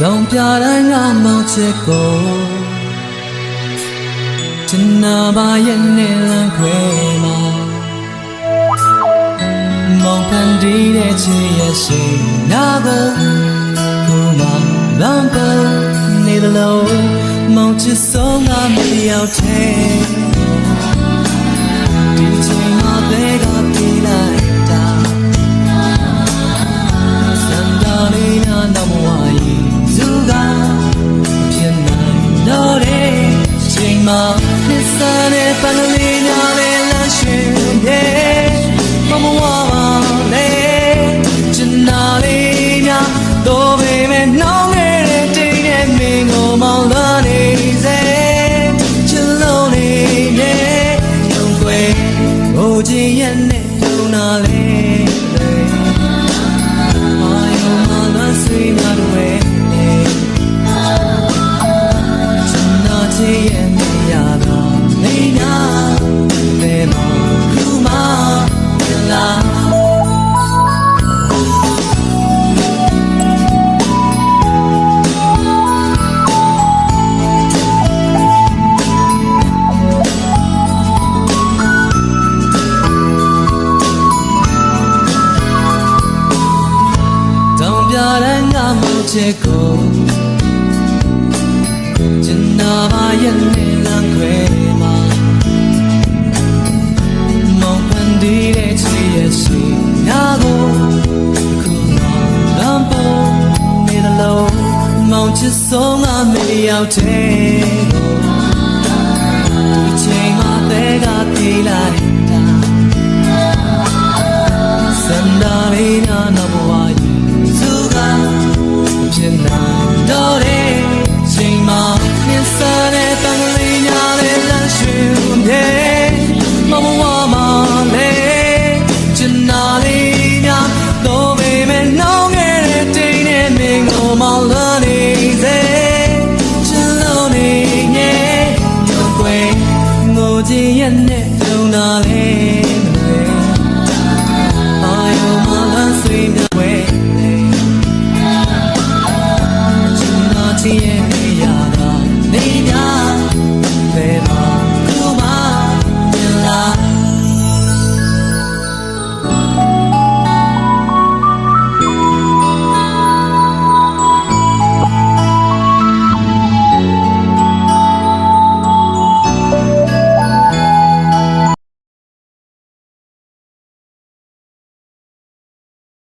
တောင်ပြတိုင်းကမောင်ချစ်ကိုချင်နာပါရဲ့နဲ့လမ်းခွဲမှာမောင်ခံဒီတဲ့ချစ်ရဲ့ရှိနာကိုကိုမလမ်းပေါ်နေတယ်လို့မောင်ချစ်ဆုံးကမရောက်တဲ့ ချိန်မှာ ပြတဲ့ငါမချစ်ကိုကျင်နာပါရဲ့နေလမ်းခွဲမှာမောင်ပန်ဒီတဲ့ချစ်ရဲ့ရှိနာကိုခုမှလမ်းပေါ်နေတယ်လို့မောင်ချစ်ဆုံးကမရောက်တဲ့ကိုဒီချိန်မှာတဲကပြေးလိုက်တာ ရဲ့နဲ့လုံလာလေ